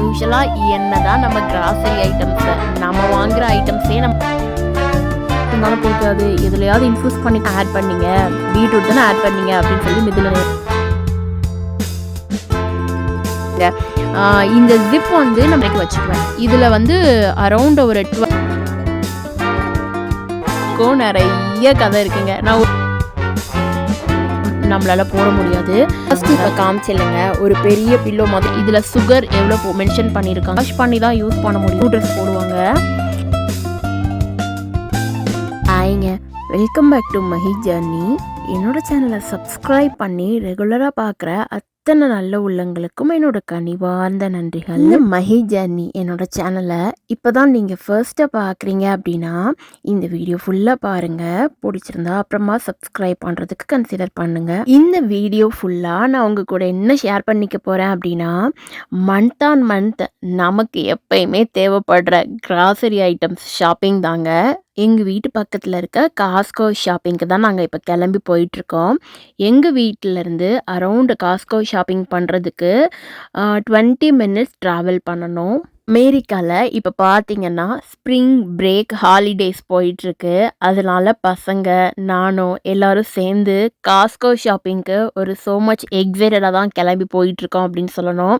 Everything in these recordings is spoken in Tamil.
யூஸ்வலாக என்னதான் நம்ம கிராசரி ஐட்டம்ஸை நம்ம வாங்குகிற ஐட்டம்ஸே நம்ம இருந்தாலும் பிடிக்காது எதுலையாவது இன்ஃப்யூஸ் பண்ணி ஆட் பண்ணீங்க. பீட்ரூட் தானே ஆட் பண்ணீங்க அப்படின்னு சொல்லி மிதில் இந்த ஜிப் வந்து நம்ம வச்சுக்குவேன். இதில் வந்து அரௌண்ட் ஒரு டுவெல் நிறைய கதை இருக்குங்க. நான் நம்மளால போட முடியாது. ஃபர்ஸ்ட் இப்போ காமிச்சில்லைங்க. ஒரு பெரிய பில்லோ மாதிரி இதில் சுகர் எவ்வளோ மென்ஷன் பண்ணியிருக்காங்க வாஷ் பண்ணி தான் யூஸ் பண்ண முடியும். ட்ரெஸ் போடுவாங்க. ஹாய்ங்க welcome back to Mahi journey என்னோட சேனலை சப்ஸ்கிரைப் பண்ணி ரெகுலராக பார்க்குற அத்தனை நல்ல உள்ளங்களுக்கும் என்னோட கனிவார்ந்த நன்றிகள். இந்த மஹி ஜர்னி என்னோட சேனலை இப்போ தான் நீங்கள் ஃபர்ஸ்ட்டாக பார்க்குறீங்க அப்படின்னா இந்த வீடியோ ஃபுல்லாக பாருங்கள் பிடிச்சிருந்தா அப்புறமா சப்ஸ்கிரைப் பண்ணுறதுக்கு கன்சிடர் பண்ணுங்கள் இந்த வீடியோ ஃபுல்லாக நான் உங்கள் கூட என்ன ஷேர் பண்ணிக்க போகிறேன் அப்படின்னா மந்த் ஆன் மந்த் நமக்கு எப்பயுமே தேவைப்படுற கிராசரி ஐட்டம்ஸ் ஷாப்பிங் தாங்க. எங்கள் வீட்டு பக்கத்தில் இருக்க காஸ்கோ ஷாப்பிங்க்கு தான் நாங்கள் இப்போ கிளம்பி போயிட்டுருக்கோம். எங்கள் வீட்டிலேருந்து அரவுண்டு காஸ்கோ ஷாப்பிங் பண்ணுறதுக்கு டுவெண்ட்டி மினிட்ஸ் ட்ராவல் பண்ணணும். அமெரிக்காவில் இப்போ பார்த்தீங்கன்னா ஸ்ப்ரிங் பிரேக் ஹாலிடேஸ் போயிட்டுருக்கு. அதனால பசங்க நானும் எல்லாரும் சேர்ந்து காஸ்கோ ஷாப்பிங்க்கு ஒரு ஸோ மச் எக்ஸைட்டடாக தான் கிளம்பி போயிட்டுருக்கோம் அப்படின்னு சொல்லணும்.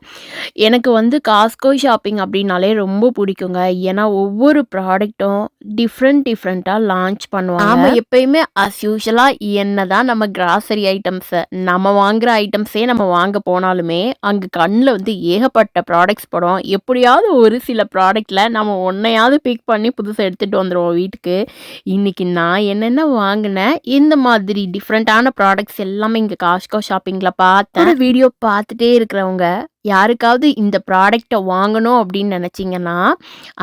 எனக்கு வந்து காஸ்கோ ஷாப்பிங் அப்படின்னாலே ரொம்ப பிடிக்குங்க. ஏன்னா ஒவ்வொரு ப்ராடக்ட்டும் டிஃப்ரெண்ட் டிஃப்ரெண்ட்டாக லான்ச் பண்ணுவாங்க. நாம் எப்பயுமே அஸ் யூஷுவலாக என்ன தான் நம்ம கிராசரி ஐட்டம்ஸை நம்ம வாங்குற ஐட்டம்ஸே நம்ம வாங்க போனாலுமே அங்கே கண்ணில் வந்து ஏகப்பட்ட ப்ராடக்ட்ஸ் படம். எப்படியாவது ஒரு சில ப்ராடக்டில் நம்ம ஒன்றையாவது பிக் பண்ணி புதுசாக எடுத்துகிட்டு வந்துடுவோம் வீட்டுக்கு. இன்றைக்கி நான் என்னென்ன வாங்கினேன் இந்த மாதிரி டிஃப்ரெண்ட்டான ப்ராடக்ட்ஸ் எல்லாமே இங்கே காஸ்கோ ஷாப்பிங்கில் பார்த்தேன். வீடியோ பார்த்துட்டே இருக்கிறவங்க யாருக்காவது இந்த ப்ராடக்டை வாங்கணும் அப்படின்னு நினச்சிங்கன்னா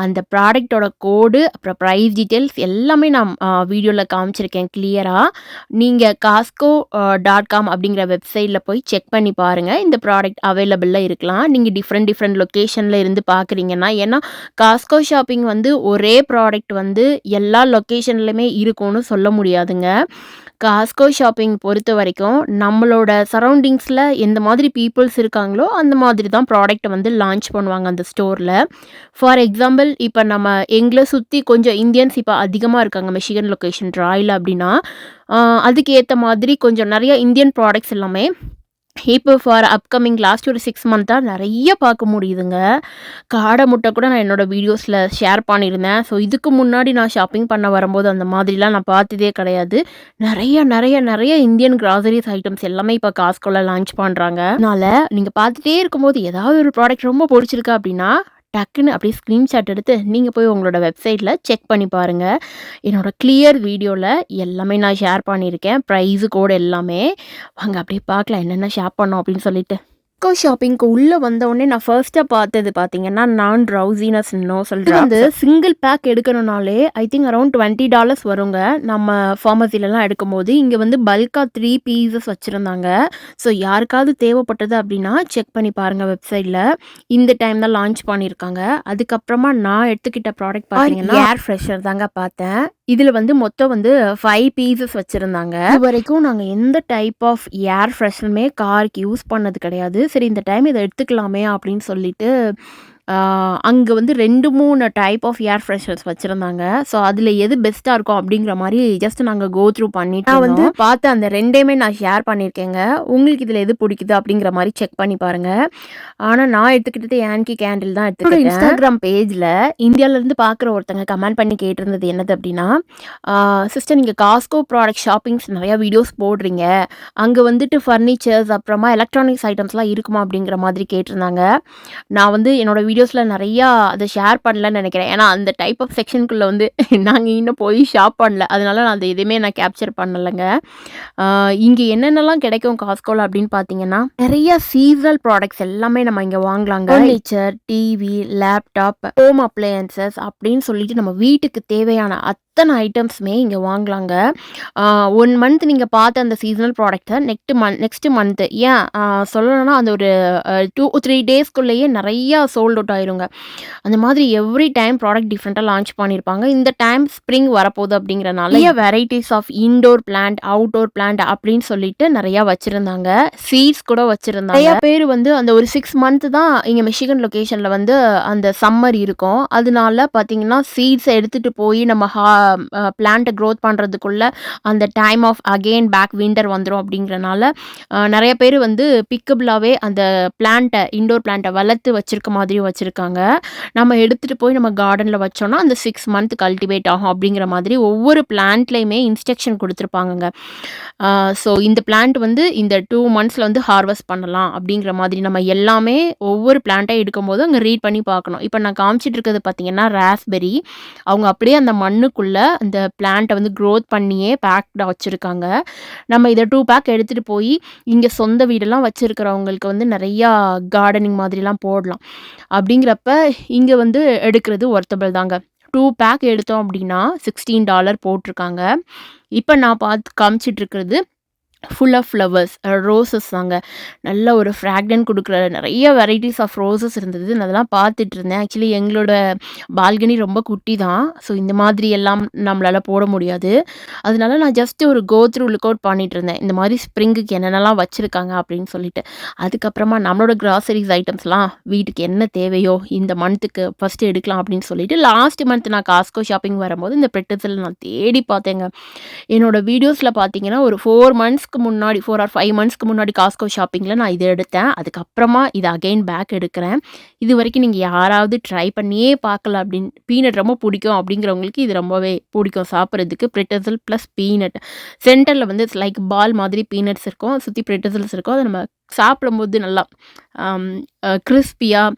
அந்த ப்ராடக்டோட கோடு அப்புறம் ப்ரைஸ் டீட்டெயில்ஸ் எல்லாமே நான் வீடியோவில் காமிச்சிருக்கேன் கிளியராக நீங்கள் காஸ்கோ டாட் காம் அப்படிங்கிற வெப்சைட்டில் போய் செக் பண்ணி பாருங்கள் இந்த ப்ராடக்ட் அவைலபிளில் இருக்கலாம். நீங்கள் டிஃப்ரெண்ட் டிஃப்ரெண்ட் லொக்கேஷனில் இருந்து பார்க்குறீங்கன்னா ஏன்னா காஸ்கோ ஷாப்பிங் வந்து ஒரே ப்ராடக்ட் வந்து எல்லா லொக்கேஷன்லையுமே இருக்கும்னு சொல்ல முடியாதுங்க. காஸ்கோ ஷாப்பிங் பொறுத்த வரைக்கும் நம்மளோட சரௌண்டிங்ஸில் எந்த மாதிரி பீப்புள்ஸ் இருக்காங்களோ அந்த மாதிரி தான் ப்ராடக்ட்டை வந்து லான்ச் பண்ணுவாங்க அந்த ஸ்டோரில் ஃபார் எக்ஸாம்பிள் இப்போ நம்ம எங்களை சுற்றி கொஞ்சம் இந்தியன்ஸ் இப்போ அதிகமாக இருக்காங்க. மிஷிகன் லொக்கேஷன் ராயில் அப்படின்னா அதுக்கு ஏற்ற மாதிரி கொஞ்சம் நிறைய இந்தியன் ப்ராடக்ட்ஸ் எல்லாமே இப்போ ஃபார் அப்கமிங் லாஸ்ட் ஒரு சிக்ஸ் மந்த்தாக நிறைய பார்க்க முடியுதுங்க. காடை முட்டை கூட நான் என்னோடய வீடியோஸில் ஷேர் பண்ணியிருந்தேன். ஸோ இதுக்கு முன்னாடி நான் ஷாப்பிங் பண்ண வரும்போது அந்த மாதிரிலாம் நான் பார்த்ததே கிடையாது. நிறைய நிறைய நிறைய இந்தியன் கிராசரிஸ் ஐட்டம்ஸ் எல்லாமே இப்போ காஸ்கோவில் லான்ச் பண்ணுறாங்க அதனால் நீங்கள் பார்த்துட்டே இருக்கும்போது ஏதாவது ஒரு ப்ராடக்ட் ரொம்ப பிடிச்சிருக்கு அப்படின்னா டக்குன்னு அப்படியே ஸ்க்ரீன்ஷாட் எடுத்து நீங்கள் போய் உங்களோட வெப்சைட்டில் செக் பண்ணி பாருங்கள் என்னோடய கிளியர் வீடியோவில் எல்லாமே நான் ஷேர் பண்ணியிருக்கேன். ப்ரைஸு கோடு எல்லாமே. வாங்க அப்படியே பார்க்கலாம் என்னென்ன ஷேர் பண்ணோம் அப்படின்னு சொல்லிட்டு. கோ ஷாப்பிங்க்கு உள்ளே வந்த உடனே நான் ஃபர்ஸ்ட்டாக பார்த்தது பார்த்தீங்கன்னா நான் ட்ரௌசினஸ் இன்னும் சொல்கிறேன் வந்து single pack எடுக்கணும்னாலே I think around twenty dollars வருங்க. நம்ம ஃபார்மசிலலாம் எடுக்கும்போது இங்கே வந்து பல்காக த்ரீ பீசஸ் வச்சுருந்தாங்க. ஸோ யாருக்காவது தேவைப்பட்டது அப்படின்னா செக் பண்ணி பாருங்கள் வெப்சைட்டில் இந்த டைம் தான் லான்ச் பண்ணியிருக்காங்க. அதுக்கப்புறமா நான் எடுத்துக்கிட்ட ப்ராடக்ட் பார்த்தீங்கன்னா ஏர் ஃப்ரெஷர் தாங்க பார்த்தேன். இதில் வந்து மொத்தம் வந்து ஃபைவ் பீசஸ் வச்சுருந்தாங்க. இது வரைக்கும் நாங்கள் எந்த டைப் ஆஃப் ஏர் ஃப்ரெஷனுமே காருக்கு யூஸ் பண்ணது கிடையாது. சரி இந்த டைம் இதை எடுத்துக்கலாமே அப்படின்னு சொல்லிட்டு அங்கே வந்து ரெண்டு மூணு டைப் ஆஃப் ஏர் ஃப்ரெஷர்ஸ் வச்சுருந்தாங்க. ஸோ அதில் எது பெஸ்ட்டாக இருக்கும் அப்படிங்கிற மாதிரி ஜஸ்ட் நாங்கள் கோ த்ரூ பண்ணிட்டு நான் வந்து பார்த்து அந்த ரெண்டையுமே நான் ஷேர் பண்ணியிருக்கேங்க. உங்களுக்கு இதில் எது பிடிக்குது அப்படிங்கிற மாதிரி செக் பண்ணி பாருங்கள் ஆனால் நான் எடுத்துக்கிட்டது ஏன்கி கேண்டில் தான் எடுத்துக்கிட்டேன். இன்ஸ்டாகிராம் பேஜில் இந்தியாவிலேருந்து பார்க்குற ஒருத்தங்க கமெண்ட் பண்ணி கேட்டிருந்தது என்னது அப்படின்னா சிஸ்டர் நீங்கள் காஸ்கோ ப்ராடக்ட் ஷாப்பிங்ஸ் நிறையா வீடியோஸ் போடுறீங்க. அங்கே வந்துட்டு ஃபர்னிச்சர்ஸ் அப்புறமா எலக்ட்ரானிக்ஸ் ஐட்டம்ஸ்லாம் இருக்குமா அப்படிங்கிற மாதிரி கேட்டிருந்தாங்க. நான் வந்து என்னோட வீடியோஸில் நிறையா அதை ஷேர் பண்ணலன்னு நினைக்கிறேன். ஏன்னா அந்த டைப் ஆஃப் செக்ஷனுக்குள்ளே வந்து நாங்கள் இன்னும் போய் ஷாப் பண்ணல. அதனால நான் அதை எதுவுமே நான் கேப்சர் பண்ணலைங்க. இங்கே என்னென்னலாம் கிடைக்கும் காஸ்கோவில் அப்படின்னு பார்த்தீங்கன்னா நிறைய சீசனல் ப்ராடக்ட்ஸ் எல்லாமே நம்ம இங்கே வாங்கலாங்க. Furniture TV laptop home appliances அப்படின்னு சொல்லிட்டு நம்ம வீட்டுக்கு தேவையான அத்தனை ஐட்டம்ஸுமே இங்கே வாங்கலாங்க. ஒன் மந்த் நீங்கள் பார்த்த அந்த சீசனல் ப்ராடக்ட்டை நெக்ஸ்ட் மந்த் நெக்ஸ்ட் மந்த்து ஏன் சொல்லணும்னா அந்த ஒரு டூ த்ரீ டேஸ்க்குள்ளேயே நிறையா சோல்ட் அவுட் அவுட் ஆயிருங்க. அந்த மாதிரி எவ்ரி டைம் ப்ராடக்ட் டிஃப்ரெண்ட்டாக லான்ச் பண்ணியிருப்பாங்க இந்த டைம் ஸ்ப்ரிங் வரப்போகுது அப்படிங்கிறனால நிறைய varieties of indoor plant outdoor plant அப்படின்னு சொல்லிட்டு நிறையா வச்சுருந்தாங்க. சீட்ஸ் கூட வச்சுருந்தாங்க. நிறைய பேர் வந்து அந்த ஒரு சிக்ஸ் மந்த் தான் இங்கே மிஷிகன் லொக்கேஷனில் வந்து அந்த சம்மர் இருக்கும். அதனால பார்த்தீங்கன்னா சீட்ஸை எடுத்துகிட்டு போய் நம்ம ஹா பிளான்ட்டை க்ரோத் பண்ணுறதுக்குள்ள அந்த time of again back winter வந்துடும் அப்படிங்கிறனால நிறைய பேர் வந்து பிக்கபிளாகவே அந்த பிளான்ட்டை இண்டோர் பிளான்ட்டை வளர்த்து வச்சிருக்க மாதிரியும் வச்சுருக்காங்க. நம்ம எடுத்துகிட்டு போய் நம்ம கார்டனில் வச்சோம்னா அந்த சிக்ஸ் மந்த் கல்டிவேட் ஆகும் அப்படிங்கிற மாதிரி ஒவ்வொரு பிளான்ட்லேயுமே இன்ஸ்ட்ரக்ஷன் கொடுத்துருப்பாங்கங்க. ஸோ இந்த பிளான்ட் வந்து இந்த டூ மந்த்ஸில் வந்து ஹார்வெஸ்ட் பண்ணலாம் அப்படிங்கிற மாதிரி நம்ம எல்லாமே ஒவ்வொரு பிளான்ட்டாக எடுக்கும்போது அங்கே ரீட் பண்ணி பார்க்கணும். இப்போ நான் காமிச்சிட்டு இருக்கிறது பார்த்தீங்கன்னா ராஸ்பெரி அவங்க அப்படியே அந்த மண்ணுக்குள்ளே அந்த பிளான்ட்டை வந்து க்ரோத் பண்ணியே பேக்டாக வச்சுருக்காங்க. நம்ம இதை டூ பேக் எடுத்துகிட்டு போய் இங்கே சொந்த வீடெல்லாம் வச்சுருக்கிறவங்களுக்கு வந்து நிறையா கார்டனிங் மாதிரிலாம் போடலாம். அப்படிங்கிறப்ப இங்கே வந்து எடுக்கிறது ஒர்த்தபிள் தாங்க. டூ பேக் எடுத்தோம் அப்படின்னா சிக்ஸ்டீன் டாலர் போட்டிருக்காங்க. இப்போ நான் பார்த்து காமிச்சிட்ருக்கிறது ஃபுல் ஆஃப் ஃப்ளவர்ஸ் ரோசஸ் தாங்க. நல்ல ஒரு ஃப்ராக்ரன்ட் கொடுக்குற நிறைய வெரைட்டிஸ் ஆஃப் ரோசஸ் இருந்தது. நான் அதெல்லாம் பார்த்துட்டு இருந்தேன். ஆக்சுவலி எங்களோட பால்கனி ரொம்ப குட்டி தான் ஸோ இந்த மாதிரி எல்லாம் நம்மளால் போட முடியாது. அதனால நான் ஜஸ்ட் ஒரு கோ த்ரூ லுக் அவுட் பண்ணிட்டு இருந்தேன். இந்த மாதிரி ஸ்ப்ரிங்குக்கு என்னென்னலாம் வச்சுருக்காங்க அப்படின்னு சொல்லிட்டு. அதுக்கப்புறமா நம்மளோட கிராசரிஸ் ஐட்டம்ஸ்லாம் வீட்டுக்கு என்ன தேவையோ இந்த மந்த்துக்கு ஃபஸ்ட்டு எடுக்கலாம் அப்படின்னு சொல்லிட்டு லாஸ்ட் மந்த் நான் காஸ்கோ ஷாப்பிங் வரும்போது இந்த பெட்டத்தில் நான் தேடி பார்த்தேங்க. என்னோடய வீடியோஸில் பார்த்தீங்கன்னா ஒரு ஃபோர் மந்த்ஸ் மந்த்ஸ்க்கு முன்னாடி ஃபோர் ஆர் ஃபைவ் மந்த்ஸ்க்கு முன்னாடி காஸ்கோ ஷாப்பிங்கில் நான் இது எடுத்தேன். அதுக்கப்புறமா இது அகைன் பேக் எடுக்கிறேன். இது வரைக்கும் நீங்கள் யாராவது ட்ரை பண்ணியே பார்க்கல அப்படின்னு பீனட் ரொம்ப பிடிக்கும் அப்படிங்கிறவங்களுக்கு இது ரொம்பவே பிடிக்கும் சாப்பிட்றதுக்கு. பிரிட்டசல் ப்ளஸ் பீனட் சென்டரில் வந்து இட்ஸ் லைக் பால் மாதிரி பீனட்ஸ் இருக்கும். சுற்றி பிரிட்டசல்ஸ் இருக்கும். அதை நம்ம சாப்பிடும்போது நல்லா கிறிஸ்பியாக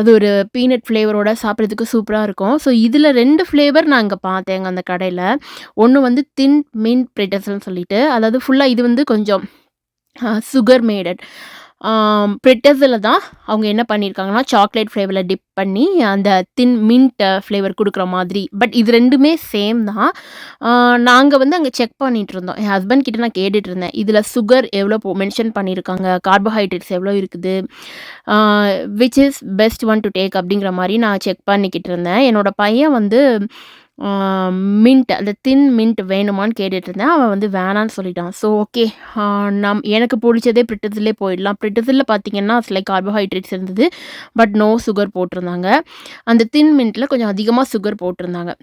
அது ஒரு பீனட் ஃப்ளேவரோட சாப்பிட்றதுக்கு சூப்பராக இருக்கும். ஸோ இதில் ரெண்டு ஃப்ளேவர் நான் இங்கே பார்த்தேங்க அந்த கடையில். ஒன்று வந்து தின் மின்ட் பிரிட்டசல்னு சொல்லிட்டு அதாவது ஃபுல்லாக இது வந்து கொஞ்சம் சுகர் மேடட் பிரிட்டஸில் தான் அவங்க என்ன பண்ணியிருக்காங்கன்னா சாக்லேட் ஃப்ளேவரில் டிப் பண்ணி அந்த தின் மின்ட் ஃப்ளேவர் கொடுக்குற மாதிரி. பட் இது ரெண்டுமே சேம் தான். நாங்கள் வந்து அங்கே செக் பண்ணிகிட்டு இருந்தோம். என் ஹஸ்பண்ட் கிட்ட நான் கேட்டுட்டு இருந்தேன். இதில் சுகர் எவ்வளோ மென்ஷன் பண்ணியிருக்காங்க கார்போஹைட்ரேட்ஸ் எவ்வளோ இருக்குது? Which is best one to take அப்படிங்கிற மாதிரி நான் செக் பண்ணிக்கிட்டு இருந்தேன். என்னோட பையன் வந்து மின்ட் அந்த தின் மின்ட் வேணுமான்னு கேட்டுட்டு இருந்தேன் அவன் வந்து வேணான்னு சொல்லிட்டான். ஸோ ஓகே நம் எனக்கு பிடிச்சதே பிரிட்டதிலே போயிடலாம். பிரிட்டஸில் பார்த்தீங்கன்னா சில கார்போஹைட்ரேட்ஸ் இருந்தது. பட் நோ சுகர் போட்டிருந்தாங்க. அந்த தின் மின்ட்டில் கொஞ்சம் அதிகமாக சுகர் போட்டிருந்தாங்க.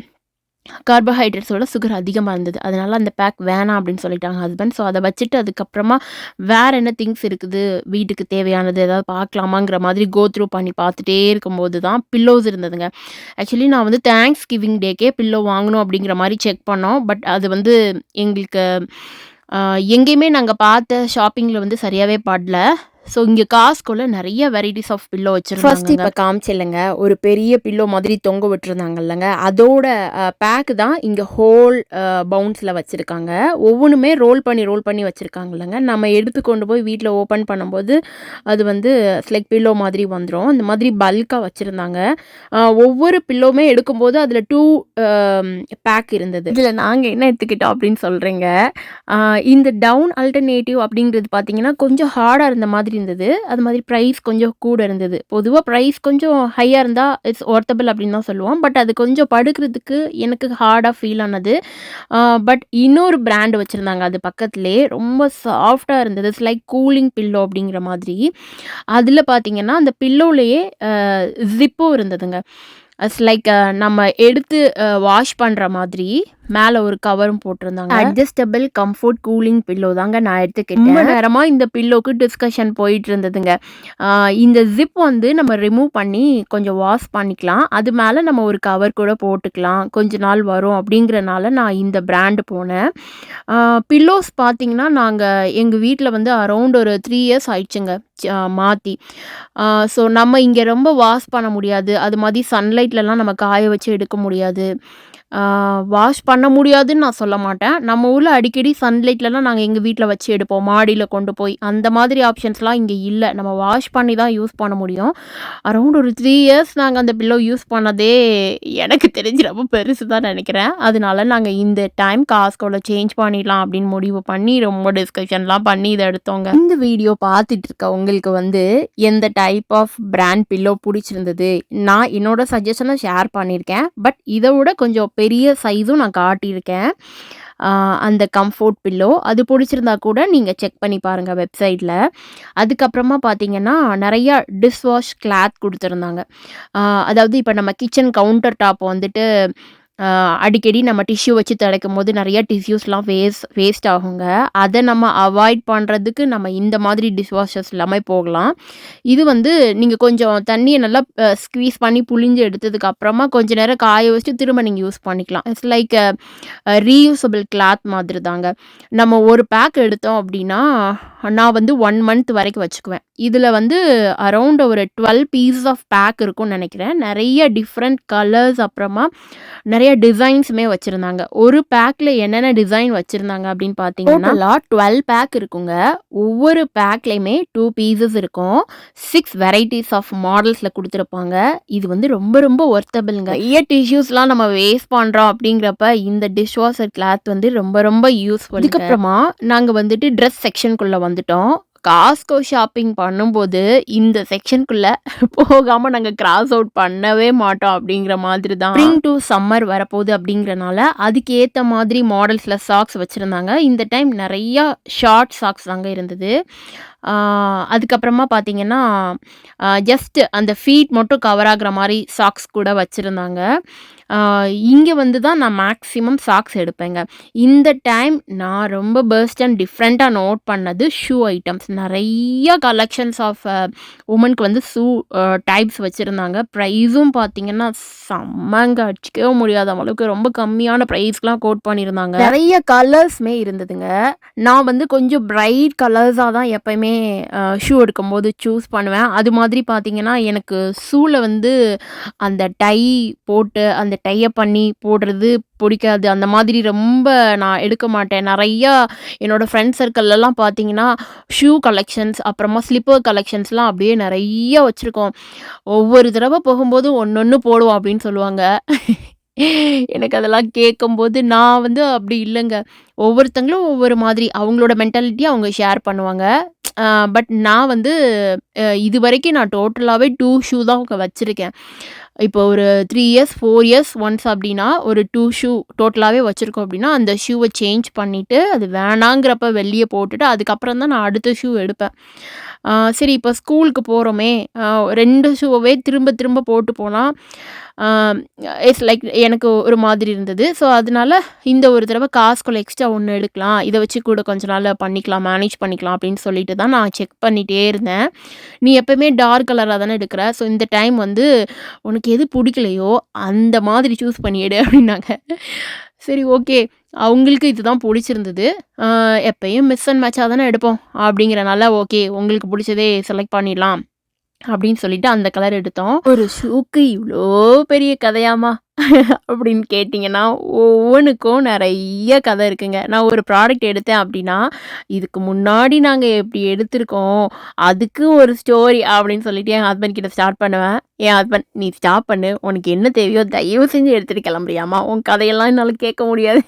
கார்போஹைட்ரேட்ஸோட சுகர் அதிகமாக இருந்தது அதனால் அந்த பேக் வேணாம் அப்படின்னு சொல்லிட்டாங்க ஹஸ்பண்ட் ஸோ அதை வச்சுட்டு அதுக்கப்புறமா வேறு என்ன திங்ஸ் இருக்குது? வீட்டுக்கு தேவையானது ஏதாவது பார்க்கலாமாங்கிற மாதிரி கோ த்ரூ பண்ணி பார்த்துட்டே இருக்கும்போது தான் பில்லோஸ் இருந்ததுங்க. ஆக்சுவலி நான் வந்து தேங்க்ஸ் கிவிங் டேக்கே பில்லோ வாங்கணும் அப்படிங்கிற மாதிரி செக் பண்ணோம். பட் அது வந்து எங்களுக்கு எங்கேயுமே நாங்கள் பார்த்த ஷாப்பிங்கில் வந்து சரியாகவே படல. ஸோ இங்கே காஸ்கோல நிறைய வெரைட்டிஸ் ஆஃப் பில்லோ ஃபர்ஸ்ட் வச்சுருந்தாங்க இப்போ காமிச்சில்லைங்க. ஒரு பெரிய பில்லோ மாதிரி தொங்க விட்டுருந்தாங்கல்லங்க. அதோட பேக் தான் இங்கே ஹோல் பவுன்ஸில் வச்சுருக்காங்க. ஒவ்வொன்றுமே ரோல் பண்ணி ரோல் பண்ணி வச்சுருக்காங்கல்லங்க. நம்ம எடுத்து கொண்டு போய் வீட்டில் ஓப்பன் பண்ணும்போது அது வந்து லைக் பில்லோ மாதிரி வந்துடும் அந்த மாதிரி பல்காக வச்சுருந்தாங்க. ஒவ்வொரு பில்லோவுமே எடுக்கும்போது அதில் டூ பேக் இருந்தது. இதில் நாங்கள் என்ன எடுத்துக்கிட்டோம் அப்படின்னு சொல்கிறீங்க இந்த டவுன் அல்டர்னேட்டிவ் அப்படிங்கிறது பார்த்தீங்கன்னா கொஞ்சம் ஹார்டாக இருந்த மாதிரி இருந்தது. அது மாதிரி ப்ரைஸ் கொஞ்சம் கூட இருந்தது. பொதுவாக ப்ரைஸ் கொஞ்சம் ஹையாக இருந்தால் இட்ஸ் ஒர்த்தபிள் அப்படின்னு தான் சொல்லுவோம். பட் அது கொஞ்சம் படுக்கிறதுக்கு எனக்கு ஹார்டாக ஃபீல் ஆனது. பட் இன்னொரு பிராண்ட் வச்சுருந்தாங்க அது பக்கத்துலேயே ரொம்ப சாஃப்டாக இருந்தது. இட்ஸ் லைக் கூலிங் பில்லோ அப்படிங்கிற மாதிரி. அதில் பார்த்தீங்கன்னா அந்த பில்லோலேயே ஜிப்பும் இருந்ததுங்க. இட்ஸ் லைக் நம்ம எடுத்து வாஷ் பண்ணுற மாதிரி. மேலே ஒரு கவரும் போட்டிருந்தாங்க. அட்ஜஸ்டபிள் கம்ஃபர்ட் கூலிங் பில்லோ தாங்க நான் ரொம்ப எடுத்துக்கிட்டேன் நேரமாக இந்த பில்லோக்கு டிஸ்கஷன் போயிட்டு இருந்ததுங்க இந்த ஜிப் வந்து நம்ம ரிமூவ் பண்ணி கொஞ்சம் வாஷ் பண்ணிக்கலாம். அது மேலே நம்ம ஒரு கவர் கூட போட்டுக்கலாம். கொஞ்ச நாள் வரும் அப்படிங்கிறனால நான் இந்த பிராண்டு போனேன். பில்லோஸ் பார்த்தீங்கன்னா நாங்கள் எங்கள் வீட்டில் வந்து அரௌண்ட் ஒரு த்ரீ இயர்ஸ் ஆயிடுச்சுங்க. மாற்றி ஸோ நம்ம இங்கே ரொம்ப வாஷ் பண்ண முடியாது. அது மாதிரி சன்லைட்லலாம் நம்ம காய வச்சு எடுக்க முடியாது. வாஷ் பண்ண முடியாதுன்னு நான் சொல்ல மாட்டேன். நம்ம ஊரில் அடிக்கடி சன்லைட்லலாம் நாங்கள் எங்கள் வீட்டில் வச்சு எடுப்போம். மாடியில் கொண்டு போய். அந்த மாதிரி ஆப்ஷன்ஸ்லாம் இங்கே இல்லை. நம்ம வாஷ் பண்ணி தான் யூஸ் பண்ண முடியும். அரௌண்ட் ஒரு த்ரீ இயர்ஸ் நாங்கள் அந்த பில்லோ யூஸ் பண்ணதே எனக்கு தெரிஞ்சு ரொம்ப பெருசு தான் நினைக்கிறேன். அதனால நாங்கள் இந்த டைம் காஸ்கோவில் சேஞ்ச் பண்ணிடலாம் அப்படின்னு முடிவு பண்ணி ரொம்ப டிஸ்கஷன்லாம் பண்ணி இதை எடுத்தோங்க. இந்த வீடியோ பார்த்துட்டு இருக்க உங்களுக்கு வந்து எந்த டைப் ஆஃப் பிராண்ட் பில்லோ பிடிச்சிருந்தது? நான் என்னோட சஜஷனை ஷேர் பண்ணியிருக்கேன். பட் இதை விட கொஞ்சம் பெரிய சைஸும் நான் காட்டியிருக்கேன். அந்த கம்ஃபோர்ட் பில்லோ அது பிடிச்சிருந்தா கூட நீங்கள் செக் பண்ணி பாருங்கள் வெப்சைட்டில் அதுக்கப்புறமா பார்த்தீங்கன்னா நிறையா டிஷ் வாஷ் கிளாத் கொடுத்துருந்தாங்க அதாவது இப்போ நம்ம கிச்சன் கவுண்டர் டாப் வந்துட்டு அடிக்கடி நம்ம டிஷ்யூ வச்சு துடைக்கும் போது நிறைய டிஷ்யூஸ்லாம் வேஸ்ட் வேஸ்ட் ஆகுங்க. அதை நம்ம அவாய்ட் பண்ணுறதுக்கு நம்ம இந்த மாதிரி டிஷ் வாஷஸ் எல்லாமே போகலாம். இது வந்து நீங்கள் கொஞ்சம் தண்ணியை நல்லா ஸ்க்வீஸ் பண்ணி புழிஞ்சு எடுத்ததுக்கு அப்புறமா கொஞ்ச நேரம் காய வச்சுட்டு திரும்ப நீங்கள் யூஸ் பண்ணிக்கலாம். இட்ஸ் லைக் ரீயூசபிள் கிளாத் மாதிரி தாங்க நம்ம ஒரு பேக் எடுத்தோம் அப்படின்னா நான் வந்து ஒன் மந்த் வரைக்கும் வச்சுக்குவேன். இதில் வந்து அரௌண்ட் ஒரு டுவெல் பீஸ் ஆஃப் பேக் இருக்கும்னு நினைக்கிறேன். நிறைய டிஃப்ரெண்ட் கலர்ஸ் அப்புறமா நிறைய டிசைன்ஸுமே வச்சுருந்தாங்க. ஒரு பேக்கில் என்னென்ன டிசைன் வச்சுருந்தாங்க அப்படின்னு பார்த்தீங்கன்னா டுவெல் பேக் இருக்குங்க. ஒவ்வொரு பேக்லேயுமே டூ பீசஸ் இருக்கும். சிக்ஸ் வெரைட்டிஸ் ஆஃப் மாடல்ஸில் கொடுத்துருப்பாங்க. இது வந்து ரொம்ப ரொம்ப ஒர்த்தபிள்ங்க நிறைய டிஷ்யூஸ்லாம் நம்ம வேஸ்ட் பண்ணுறோம் அப்படிங்கிறப்ப இந்த டிஷ் வாஷர் கிளாத் வந்து ரொம்ப ரொம்ப யூஸ்ஃபுல் அதுக்கப்புறமா நாங்கள் வந்துட்டு ட்ரெஸ் செக்ஷனுக்குள்ளே வந்துட்டோம். காஸ்கோ ஷாப்பிங் பண்ணும்போது இந்த செக்ஷனுக்குள்ளே போகாமல் நாங்கள் கிராஸ் அவுட் பண்ணவே மாட்டோம் அப்படிங்கிற மாதிரி தான். ஸ்ப்ரிங் டு சம்மர் வரப்போகுது அப்படிங்கிறனால அதுக்கு ஏற்ற மாதிரி மாடல்ஸில் சாக்ஸ் வச்சுருந்தாங்க. இந்த டைம் நிறையா ஷார்ட் சாக்ஸ் தாங்க இருந்தது. அதுக்கப்புறமா பார்த்தீங்கன்னா ஜஸ்ட் அந்த ஃபீட் மட்டும் கவர் ஆகுற மாதிரி சாக்ஸ் கூட வச்சுருந்தாங்க. இங்கே வந்து தான் நான் மேக்ஸிமம் சாக்ஸ் எடுப்பேங்க. இந்த டைம் நான் ரொம்ப பெஸ்ட் அண்ட் டிஃப்ரெண்ட்டாக நோட் பண்ணது ஷூ ஐட்டம்ஸ் நிறைய கலெக்ஷன்ஸ் ஆஃப் உமனுக்கு வந்து ஷூ டைப்ஸ் வச்சுருந்தாங்க. ப்ரைஸும் பார்த்தீங்கன்னா செம்மங்க. அடிச்சிக்கவே முடியாத அளவுக்கு ரொம்ப கம்மியான ப்ரைஸ்க்கெலாம் கோட் பண்ணியிருந்தாங்க நிறைய கலர்ஸ்மே இருந்ததுங்க. நான் வந்து கொஞ்சம் பிரைட் கலர்ஸாக தான் எப்பயுமே ஷூ எடுக்கும்போது சூஸ் பண்ணுவேன். அது மாதிரி பார்த்திங்கன்னா எனக்கு ஷூவில் வந்து அந்த டை போட்டு அந்த டையை பண்ணி போடுறது பிடிக்காது. அந்த மாதிரி ரொம்ப நான் எடுக்க மாட்டேன். நிறையா என்னோடய ஃப்ரெண்ட்ஸ் சர்க்கிள்லலாம் பார்த்தீங்கன்னா ஷூ கலெக்ஷன்ஸ் அப்புறமா ஸ்லிப்பர் கலெக்ஷன்ஸ்லாம் அப்படியே நிறைய வச்சுருக்கோம். ஒவ்வொரு தடவை போகும்போது ஒன்று ஒன்று போடுவோம் அப்படின்னு சொல்லுவாங்க. எனக்கு அதெல்லாம் கேட்கும்போது நான் வந்து அப்படி இல்லைங்க. ஒவ்வொருத்தங்களும் ஒவ்வொரு மாதிரி அவங்களோட மென்டாலிட்டி அவங்க ஷேர் பண்ணுவாங்க. பட் நான் வந்து இது வரைக்கும் நான் டோட்டலாகவே டூ ஷூ தான் வச்சுருக்கேன். இப்போ ஒரு three years four years once அப்படின்னா ஒரு டூ ஷூ டோட்டலாகவே வச்சுருக்கோம் அப்படின்னா அந்த ஷூவை சேஞ்ச் பண்ணிவிட்டு அது வேணாங்கிறப்ப வெளியே போட்டுட்டு அதுக்கப்புறம் தான் நான் அடுத்த ஷூ எடுப்பேன். சரி இப்போ ஸ்கூலுக்கு போகிறோமே ரெண்டு ஷூவே திரும்ப திரும்ப போட்டு போனால் இட்ஸ் லைக் எனக்கு ஒரு மாதிரி இருந்தது. ஸோ அதனால இந்த ஒரு தடவை காசுக்குள்ள எக்ஸ்ட்ரா ஒன்று எடுக்கலாம். இதை வச்சு கூட கொஞ்ச நாள் பண்ணிக்கலாம் மேனேஜ் பண்ணிக்கலாம் அப்படின்னு சொல்லிட்டு தான் நான் செக் பண்ணிகிட்டே இருந்தேன். நீ எப்போவுமே டார்க் கலராக தானே எடுக்கிற. ஸோ இந்த டைம் வந்து உனக்கு எது பிடிக்கலையோ அந்த மாதிரி சூஸ் பண்ணிவிடு அப்படின்னாங்க. சரி ஓகே. அவங்களுக்கு இதுதான் பிடிச்சிருந்தது. எப்பயும் மிஸ் அண்ட் மேட்சாக தானே எடுப்போம். அப்படிங்கிறனால ஓகே உங்களுக்கு பிடிச்சதே செலக்ட் பண்ணிடலாம். அப்படின்னு சொல்லிட்டு அந்த கலர் எடுத்தோம். ஒரு ஷூக்கு இவ்வளோ பெரிய கதையாமா அப்படின்னு கேட்டிங்கன்னா ஒவ்வொன்றுக்கும் நிறைய கதை இருக்குங்க. நான் ஒரு ப்ராடக்ட் எடுத்தேன் அப்படின்னா இதுக்கு முன்னாடி நாங்கள் எப்படி எடுத்திருக்கோம் அதுக்கு ஒரு ஸ்டோரி அப்படின்னு சொல்லிட்டு என் ஹஸ்பண்ட் கிட்ட ஸ்டார்ட் பண்ணுவேன். என் ஹஸ்பண்ட் நீ ஸ்டாப் பண்ணு. உனக்கு என்ன தேவையோ தயவு செஞ்சு எடுத்துட்டு கிளம்புறியாமா உன் கதையெல்லாம் என்னால் கேட்க முடியாது.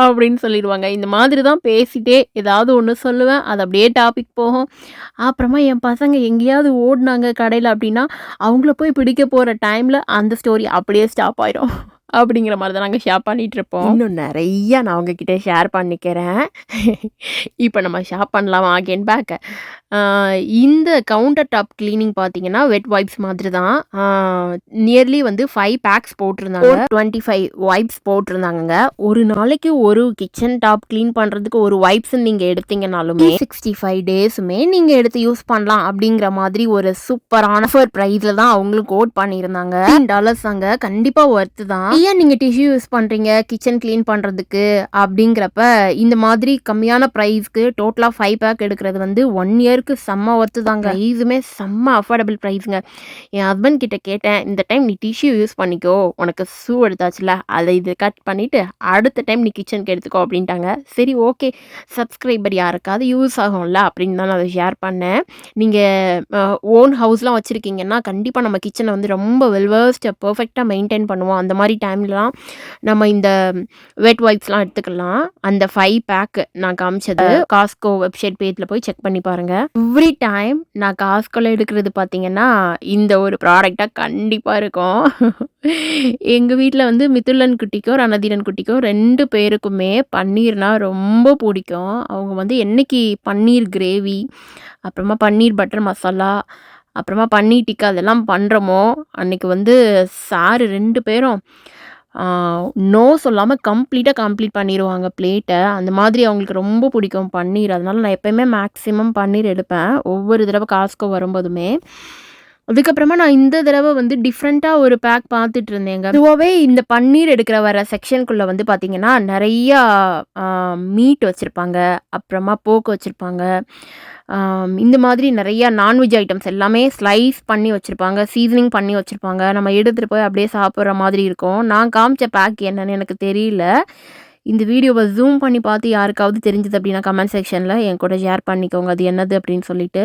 அப்படின்னு சொல்லிடுவாங்க. இந்த மாதிரி தான் பேசிட்டே ஏதாவது ஒன்று சொல்லுவேன். அது அப்படியே டாபிக் போகும். அப்புறமா என் பசங்க எங்கேயாவது ஓடினாங்க கடையில் அப்படின்னா அவங்கள போய் பிடிக்க போகிற டைமில் அந்த ஸ்டோரி அப்படியே ஸ்டாப் ஆயிரும். அப்படிங்கிற மாதிரி தான் நாங்கள் ஷேர் பண்ணிட்டு இருப்போம் இன்னும் நிறைய நான் உங்ககிட்ட ஷேர் பண்ணிக்கிறேன். இப்போ நம்ம ஷேர் பண்ணலாமா அகேன் பேக் இந்த கவுண்டர் டாப் க்ளீனிங் பார்த்தீங்கன்னா வெட் வைப்ஸ் மாதிரி தான் நியர்லி வந்து ஃபைவ் பேக்ஸ் போட்டிருந்தாங்க. டுவெண்ட்டி ஃபைவ் வைப்ஸ் போட்டிருந்தாங்கங்க. ஒரு நாளைக்கு ஒரு கிச்சன் டாப் க்ளீன் பண்ணுறதுக்கு ஒரு வைப்ஸ் நீங்கள் எடுத்தீங்கனாலுமே சிக்ஸ்டி ஃபைவ் டேஸுமே நீங்கள் எடுத்து யூஸ் பண்ணலாம் அப்படிங்கிற மாதிரி ஒரு சூப்பரான ஃபர் ப்ரைஸில் தான் அவங்களும் கோட் பண்ணியிருந்தாங்க. டாலர்ஸ் அங்கே கண்டிப்பாக ஒர்த்து தான். நிறைய நீங்கள் டிஷ்யூ யூஸ் பண்ணுறீங்க கிச்சன் க்ளீன் பண்ணுறதுக்கு அப்படிங்கிறப்ப இந்த மாதிரி கம்மியான ப்ரைஸ்க்கு டோட்டலாக ஃபைவ் பேக் எடுக்கிறது வந்து ஒன் இயருக்கு செம்ம ஒர்த்து தாங்க. ப்ரைஸுமே செம்ம அஃபோர்டபுள் ப்ரைஸுங்க என் ஹஸ்பண்ட் கிட்ட கேட்டேன் இந்த டைம் நீ டிஷ்யூ யூஸ் பண்ணிக்கோ. உனக்கு ஷூ எடுத்தாச்சுல அதை இது கட் பண்ணிவிட்டு அடுத்த டைம் நீ கிச்சனுக்கு எடுத்துக்கோ அப்படின்ட்டாங்க. சரி ஓகே சப்ஸ்கிரைபர் யாருக்காவது யூஸ் ஆகும்ல அப்படின்னு தான் நான் அதை ஷேர் பண்ணேன். நீங்கள் ஓன் ஹவுஸ்லாம் வச்சுருக்கீங்கன்னா கண்டிப்பாக நம்ம கிச்சனை வந்து ரொம்ப வெல்வர்ஸ்ட் பர்ஃபெக்டாக மெயின்டைன் பண்ணுவோம். அந்த மாதிரி டைம்லலாம் நம்ம இந்த வெட் வைப்ஸ்லாம் எடுத்துக்கலாம். அந்த ஃபைவ் பேக் நான் காமிச்சது. காஸ்கோ வெப்சைட் பேஜில் போய் செக் பண்ணி பாருங்க. எவ்ரி டைம் நான் காஸ்கோல எடுக்கிறது பார்த்தீங்கன்னா இந்த ஒரு ப்ராடக்டாக கண்டிப்பாக இருக்கும். எங்கள் வீட்டில் வந்து மிதுலன் குட்டிக்கும் ரணதீரன் குட்டிக்கும் ரெண்டு பேருக்குமே பன்னீர்னா ரொம்ப பிடிக்கும். அவங்க வந்து என்னைக்கு பன்னீர் கிரேவி அப்புறமா பன்னீர் பட்டர் மசாலா அப்புறமா பன்னீர் டிக்கா அதெல்லாம் பண்ணுறோமோ அன்னைக்கு வந்து சாரு ரெண்டு பேரும் நோ சொல்லாமல் கம்ப்ளீட்டாக கம்ப்ளீட் பண்ணிடுவாங்க பிளேட்டை அந்த மாதிரி அவங்களுக்கு ரொம்ப பிடிக்கும் பன்னீர். அதனால நான் எப்போயுமே மேக்ஸிமம் பன்னீர் எடுப்பேன். ஒவ்வொரு தடவை காஸ்கோ வரும்போதுமே. அதுக்கப்புறமா நான் இந்த தடவை வந்து டிஃப்ரெண்ட்டாக ஒரு பேக் பார்த்துட்டு இருந்தேங்க இதுவாகவே இந்த பன்னீர் எடுக்கிற வர செக்ஷனுக்குள்ளே வந்து பார்த்தீங்கன்னா நிறையா மீட் வச்சுருப்பாங்க. அப்புறமா போக்கு வச்சுருப்பாங்க. இந்த மாதிரி நிறையா நான்வெஜ் ஐட்டம்ஸ் எல்லாமே ஸ்லைஸ் பண்ணி வச்சுருப்பாங்க சீசனிங் பண்ணி வச்சுருப்பாங்க. நம்ம எடுத்துகிட்டு போய் அப்படியே சாப்பிட்ற மாதிரி இருக்கும். நான் காமிச்ச பேக் என்னன்னு எனக்கு தெரியல. இந்த வீடியோவை ஜூம் பண்ணி பார்த்து யாருக்காவது தெரிஞ்சது அப்படின்னா கமெண்ட் செக்ஷனில் என் கூட ஷேர் பண்ணிக்கோங்க. அது என்னது அப்படின்னு சொல்லிட்டு.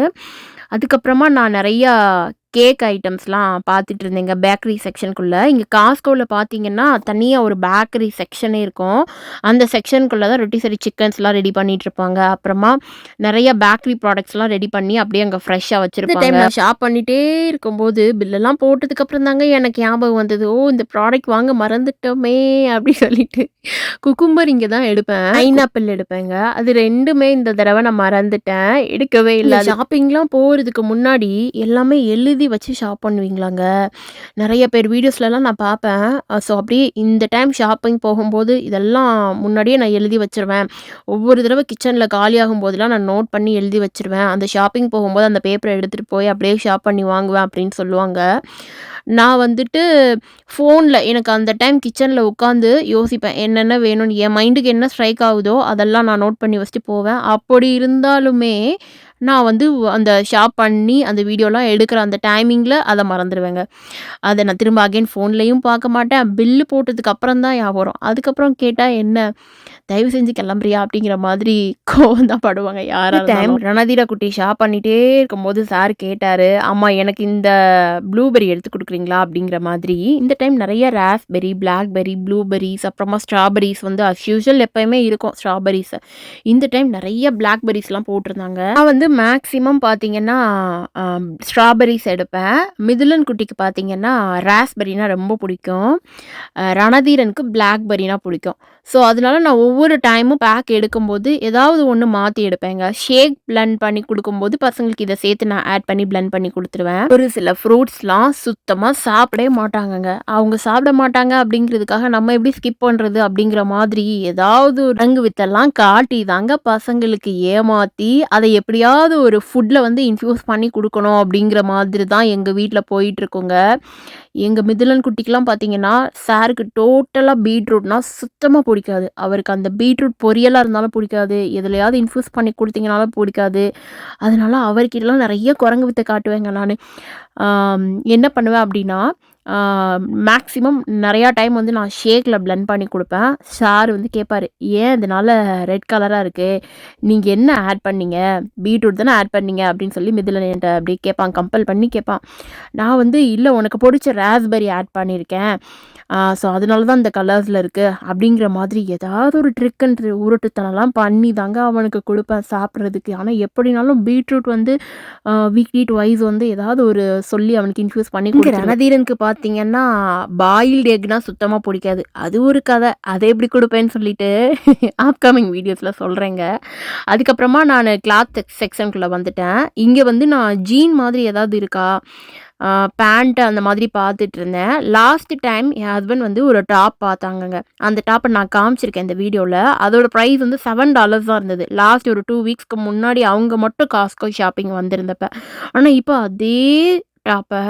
அதுக்கப்புறமா நான் நிறையா கேக் ஐட்டம்ஸ்லாம் பார்த்துட்டு இருந்தேங்க பேக்கரி செக்ஷனுக்குள்ளே இங்கே காஸ்கோவில் பார்த்தீங்கன்னா தனியாக ஒரு பேக்கரி செக்ஷனே இருக்கும். அந்த செக்ஷனுக்குள்ளே தான் ரொட்டிசரி சிக்கன்ஸ்லாம் ரெடி பண்ணிட்டு இருப்பாங்க அப்புறமா நிறைய பேக்கரி ப்ராடக்ட்ஸ்லாம் ரெடி பண்ணி அப்படியே அங்கே ஃப்ரெஷ்ஷாக வச்சுருப்பாங்க. ஷாப் பண்ணிகிட்டே இருக்கும்போது பில்லெல்லாம் போட்டதுக்கப்புறம் தாங்க எனக்கு ஞாபகம் வந்தது. ஓ இந்த ப்ராடக்ட் வாங்க மறந்துட்டோமே அப்படி சொல்லிட்டு. குக்கும்பர் இங்கே தான் எடுப்பேன். பைனாப்பிள் எடுப்பேங்க. அது ரெண்டுமே இந்த தடவை நான் மறந்துட்டேன். எடுக்கவே இல்லை. ஷாப்பிங்லாம் போகிறதுக்கு முன்னாடி எல்லாமே எழுதி வச்சு ஷாப் பண்ணுவீங்களாங்க? நிறைய பேர் வீடியோஸ்லலாம் நான் பார்ப்பேன். ஸோ அப்படியே இந்த டைம் ஷாப்பிங் போகும்போது இதெல்லாம் முன்னாடியே நான் எழுதி வச்சுருவேன். ஒவ்வொரு தடவை கிச்சனில் காலியாகும் போதெல்லாம் நான் நோட் பண்ணி எழுதி வச்சுருவேன். அந்த ஷாப்பிங் போகும்போது அந்த பேப்பரை எடுத்துகிட்டு போய் அப்படியே ஷாப் பண்ணி வாங்குவேன் அப்படின்னு சொல்லுவாங்க. நான் வந்துட்டு ஃபோனில் எனக்கு அந்த டைம் கிச்சனில் உட்காந்து யோசிப்பேன். என்னென்ன வேணும்னு என் மைண்டுக்கு என்ன ஸ்ட்ரைக் ஆகுதோ அதெல்லாம் நான் நோட் பண்ணி வச்சுட்டு போவேன். அப்படி இருந்தாலுமே நான் வந்து அந்த ஷாப் பண்ணி அந்த வீடியோலாம் எடுக்கிற அந்த டைமிங்கில் அதை மறந்துடுவேங்க அதை நான் திரும்ப அகைன் ஃபோன்லேயும் பார்க்க மாட்டேன். பில்லு போட்டதுக்கு அப்புறம் தான் ஞாபகம் வரும். அதுக்கப்புறம் கேட்டால் என்ன? தயவு செஞ்சு கிளம்புறியா அப்படிங்கிற மாதிரி கோவம் தான் படுவாங்க யாராவது டைம் ரணதீரா குட்டி ஷாப் பண்ணிகிட்டே இருக்கும்போது சார் கேட்டார் அம்மா எனக்கு இந்த ப்ளூபெரி எடுத்து கொடுக்குறீங்களா? அப்படிங்கிற மாதிரி. இந்த டைம் நிறைய ராஸ்பெரி பிளாக்பெரி ப்ளூபெரிஸ் அப்புறமா ஸ்ட்ராபெரிஸ் வந்து அஸ் யூஷுவல் எப்பயுமே இருக்கும் ஸ்ட்ராபெரிஸ் இந்த டைம் நிறைய பிளாக்பெரிஸ்லாம் போட்டிருந்தாங்க. நான் வந்து மேக்ஸிமம் பார்த்தீங்கன்னா ஸ்ட்ராபெரிஸ் எடுப்பேன். மிதுலன் குட்டிக்கு பார்த்தீங்கன்னா ராஸ்பெரினா ரொம்ப பிடிக்கும். ரணதீரனுக்கு பிளாக்பெரினா பிடிக்கும். ஸோ அதனால நான் ஒவ்வொரு டைமும் பேக் எடுக்கும்போது ஏதாவது ஒன்று மாற்றி எடுப்பேங்க. ஷேக் பிளண்ட் பண்ணி கொடுக்கும்போது பசங்களுக்கு இதை சேர்த்து நான் ஆட் பண்ணி பிளண்ட் பண்ணி கொடுத்துருவேன். ஒரு சில ஃப்ரூட்ஸ்லாம் சுத்தமாக சாப்பிடவே மாட்டாங்கங்க. அவங்க சாப்பிட மாட்டாங்க அப்படிங்கிறதுக்காக நம்ம எப்படி ஸ்கிப் பண்ணுறது அப்படிங்கிற மாதிரி ஏதாவது ஒரு ரங்கு வித்தெல்லாம் காட்டி தாங்க பசங்களுக்கு ஏமாற்றி அதை எப்படியாவது ஒரு ஃபுட்டில் வந்து இன்ஃப்யூஸ் பண்ணி கொடுக்கணும் அப்படிங்கிற மாதிரி தான் எங்கள் வீட்டில் போயிட்டுருக்குங்க. எங்கள் மிதிலன் குட்டிக்கெலாம் பார்த்தீங்கன்னா சாருக்கு டோட்டலாக பீட்ரூட்னா சுத்தமாக பிடிக்காது. அவருக்கு அந்த பீட்ரூட் பொரியலாக இருந்தாலும் பிடிக்காது. எதுலையாவது இன்ஃப்யூஸ் பண்ணி கொடுத்தீங்கனாலும் பிடிக்காது. அதனால அவர்கிட்டலாம் நிறைய குரங்கு வித்தை காட்டுவேங்க நான். என்ன பண்ணுவேன் அப்படின்னா மேக்ஸிமம் நிறையா டைம் வந்து நான் ஷேக்கில் பிளெண்ட் பண்ணி கொடுப்பேன். சார் வந்து கேட்பார் ஏன் இதனால் ரெட் கலராக இருக்குது நீங்கள் என்ன ஆட் பண்ணீங்க? பீட்ரூட் தானே ஆட் பண்ணீங்க? அப்படின்னு சொல்லி மிதில் என்கிட்ட அப்படி கேட்பான் கம்பல் பண்ணி கேட்பான். நான் வந்து இல்லை உனக்கு பிடிச்ச ராஸ்பெரி ஆட் பண்ணியிருக்கேன் ஸோ அதனால தான் இந்த கலர்ஸில் இருக்குது அப்படிங்கிற மாதிரி ஏதாவது ஒரு ட்ரிக்குன்ற உருட்டுத்தனம்லாம் பண்ணி தாங்க அவனுக்கு கொடுப்பேன் சாப்பிட்றதுக்கு. ஆனால் எப்படினாலும் பீட்ரூட் வந்து வீக்லி ட்வைஸ் வந்து ஏதாவது ஒரு சொல்லி அவனுக்கு இன்ஃப்யூஸ் பண்ணி ரணதீரனுக்கு பார்த்தீங்கன்னா பாயில்டு எக்னா சுத்தமாக பிடிக்காது. அது ஒரு கதை. அதை எப்படி கொடுப்பேன்னு சொல்லிட்டு அப்கமிங் வீடியோஸில் சொல்கிறேங்க அதுக்கப்புறமா நான் கிளாத் செக்ஷனுக்குள்ளே வந்துட்டேன். இங்கே வந்து நான் ஜீன் மாதிரி ஏதாவது இருக்கா? பேண்ட்டு அந்த மாதிரி பார்த்துட்டு இருந்தேன் லாஸ்ட் டைம் என் ஹஸ்பண்ட் வந்து ஒரு டாப் பார்த்தாங்கங்க. அந்த டாப்பை நான் காமிச்சிருக்கேன் இந்த வீடியோவில் அதோட ப்ரைஸ் வந்து செவன் டாலர்ஸ் தான் இருந்தது. லாஸ்ட் ஒரு டூ வீக்ஸ்க்கு முன்னாடி அவங்க மட்டும் காஸ்கோ ஷாப்பிங் வந்திருந்தப்ப. ஆனால் இப்போ அதே டாப்பை